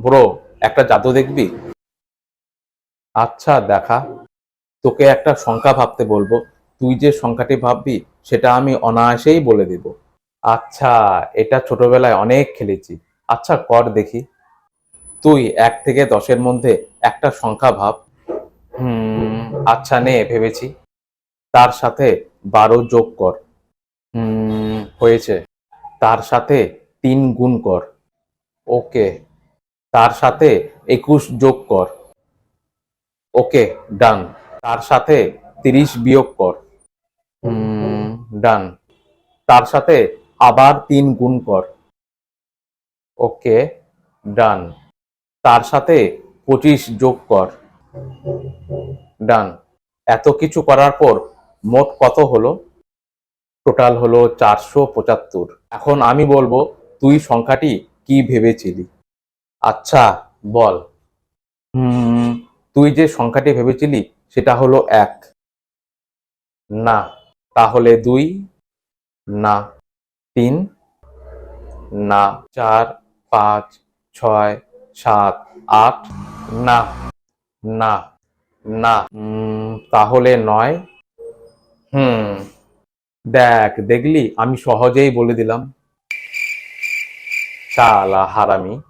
Bro, একটা জাদু দেখবি? আচ্ছা দেখা। তোকে একটা সংখ্যা ভাবতে বলব। তুই যে সংখ্যাটি ভাববি, সেটা আমি অনায়াসেই বলে দেব। আচ্ছা এটা ছোটবেলায় অনেক খেলেছি। আচ্ছা কর দেখি। তুই এক থেকে দশের মধ্যে একটা সংখ্যা ভাব। হুম আচ্ছা নে, ভেবেছি। তার সাথে বারো যোগ কর। হুম, হয়েছে। তার সাথে তিন গুণ কর। ওকে। তার সাথে একুশ যোগ কর। ওকে ডান তার সাথে তিরিশ বিয়োগ কর। ডান তার সাথে আবার তিন গুণ কর। ওকে ডান তার সাথে পঁচিশ যোগ কর। ডান এত কিছু করার পর মোট কত হলো? টোটাল হলো চারশো পঁচাত্তর। এখন আমি বলব, তুই সংখ্যাটি কি ভেবেছিলি? আচ্ছা বল। হুম। তুই যে সংখ্যাটি ভেবেছিলি সেটা হলো এক। না তাহলে দুই। না তিন। না চার পাঁচ ছয় সাত আট। না না না। তাহলে নয়। হুম। দেখ দেখলি আমি সহজেই বলে দিলাম। শালা হারামি।